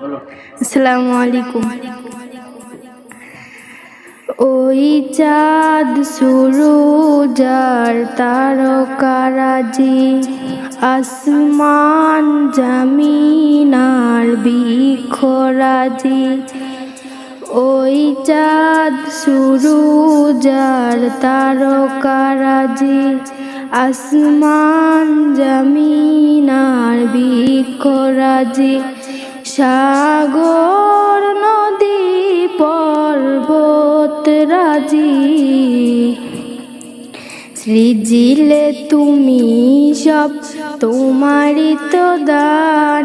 আসসালামু আলাইকুম। ওই চাঁদ সুরুজার তারকারাজি আসমান জামিনার বিখরাজি ওই চাঁদ সুরুজার তারকারাজি আসমান জামিনার বিখরাজি সাগর নদী পর্বত রাজি। সৃজিলে তুমি সব তোমারই তো দান।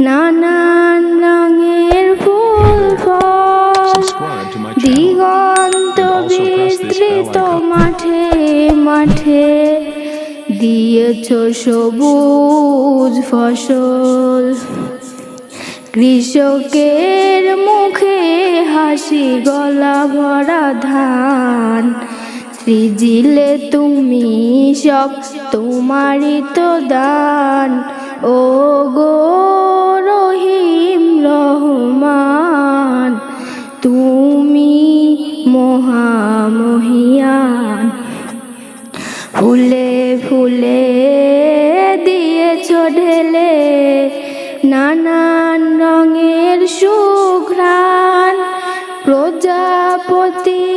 নানান রঙের ফুল ফল. দিগন্ত বিস্তৃত মাঠে মাঠে দিয়েছ সবুজ ফসল। কৃষকের মুখে হাসি গলা ভরা ধান। সৃজিলে তুমি সব তোমারই তো দান। ও গো রহিম রহমান তুমি মহামহিয়ান। ফুলে ফুলে দিয়েছ ঢেলে নানান রঙের সুঘ্রাণ প্রজাপতি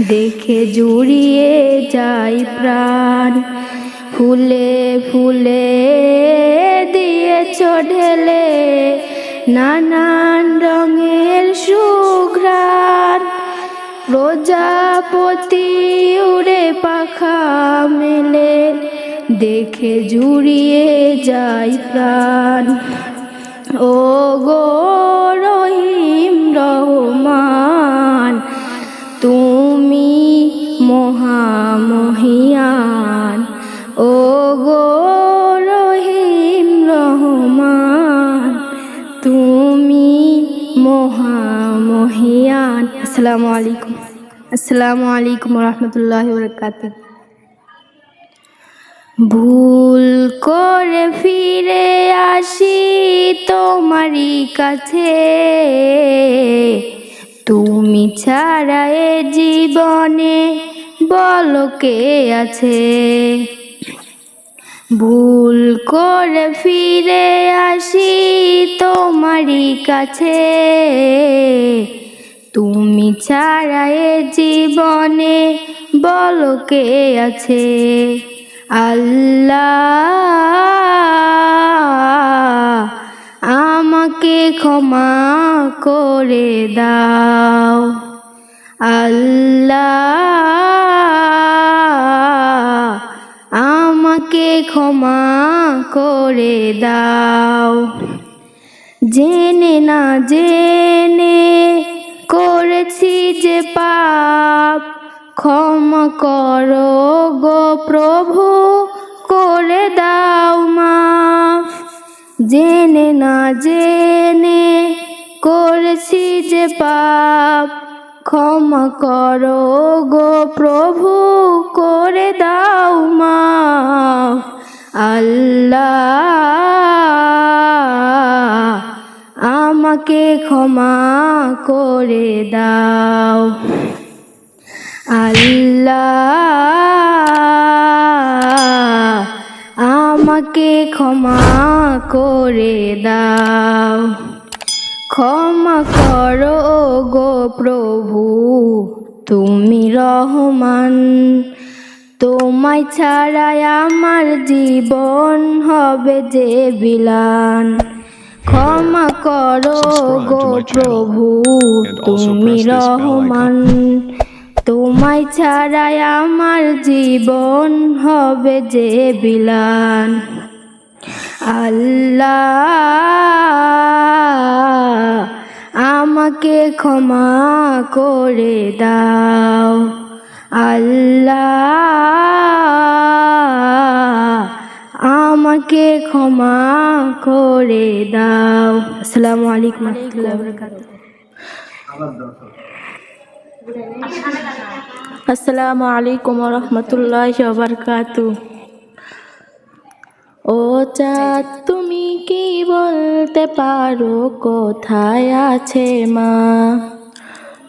দেখে জুড়িয়ে যাই প্রাণ। ফুলে ফুলে দিয়েছ ঢেলে নানান রঙের সুঘ্রাণ। প্রজাপতি উড়ে পাখা মেলে দেখে জুড়িয়ে যাই প্রাণ। ও গো রহিম রহমান মহামহিয়ান। ও গো রহিম রহমান, তুমি মহামহিয়ান। আসসালামু আলাইকুম। আসসালামু আলাইকুম রহমতুল্লাহ বরকাত ভুল করে ফিরে আসি তোমারই কাছে। তুমি ছাড়া এ জীবনে বলো কে আছে? ভুল করে ফিরে আসি তোমারই কাছে। তুমি ছাড়া এ জীবনে বলো কে আছে? আল্লাহ আমাকে ক্ষমা করে দাও। আল্লাহ আমাকে ক্ষমা করে দাও। জেনে না জেনে করেছি যে পাপ, ক্ষমা করো গো প্রভু, করে দাও। জেনে না জেনে করেছি যে পাপ। ক্ষমা করো গো প্রভু, করে দাও মা আল্লাহ আমাকে ক্ষমা করে দাও। আল্লাহ আমাকে ক্ষমা করে দাও। ক্ষমা করো গো প্রভু তুমি রহমান। তোমায় ছাড়াই আমার জীবন হবে যে বিলান। ক্ষমা করো গো প্রভু তুমি. রহমান। তোমায় ছাড়াই আমার জীবন হবে যে বিলান। আল্লাহ, আমাকে ক্ষমা করে দাও। আল্লাহ, আমাকে ক্ষমা করে দাও। আসসালামু আলাইকুম আসসালামু আলাইকুম রহমতুল্লাহ বারকাতু ও চাঁদ তুমি কি বলতে পারো কোথায় আছে মা?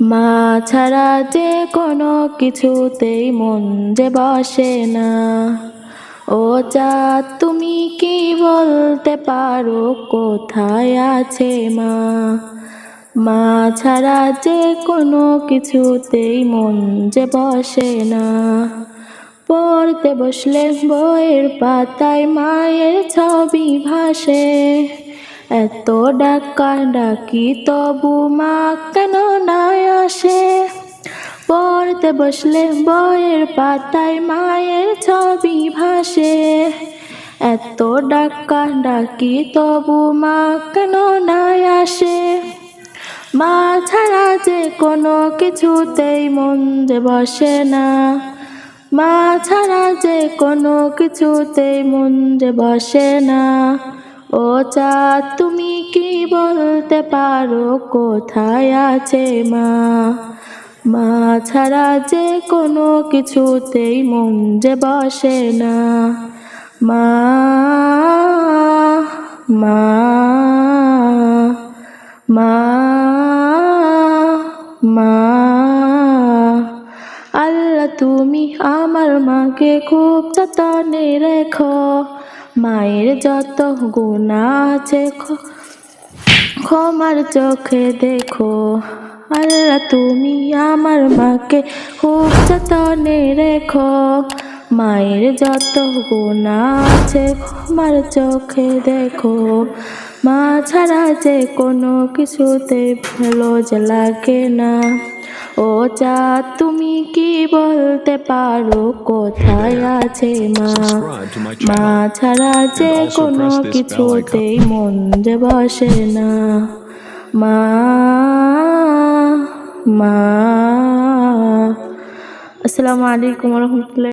মা ছাড়া যে কোনো কিছুতেই মন যে বসে না। ও চাঁদ তুমি কি বলতে পারো কোথায় আছে মা? মা ছাড়া যে কোনো কিছুতেই মন যে বসে না। পড়তে বসলে বইয়ের পাতায় মায়ের ছবি ভাসে। এত ডাকা ডাকি তবু মা কেন না আসে? পড়তে বসলে বইয়ের পাতায় মায়ের ছবি ভাসে। এত ডাকা ডাকি তবু মা কেন না আসে? মা ছাড়া যে কোনো কিছুতেই মন যে বসে না। মা ছাড়া যে কোনো কিছুতেই মন যে বসে না। ও চা তুমি কি বলতে পারো কোথায় আছে মা? মা ছাড়া যে কোনো কিছুতেই মন যে বসে না। মা মা মা মা তুমি আমার মাকে খুব যতনে রেখো। মায়ের যত গুণা আছে ক্ষমার চোখে দেখো। আল্লাহ তুমি আমার মাকে খুব যতনে রেখো। মায়ের যত গুণা আছে ক্ষমার চোখে দেখো। মা ছাড়া যে কোনো কিছুতে ভালো লাগে না। ও যা তুমি কি বলতে পারো? কোথায় আছে মা? মা ছাড়া যে কোনো কিছুতেই মন যে বসে না। মা মা। আসসালামু আলাইকুম রহমতুল্লাহ।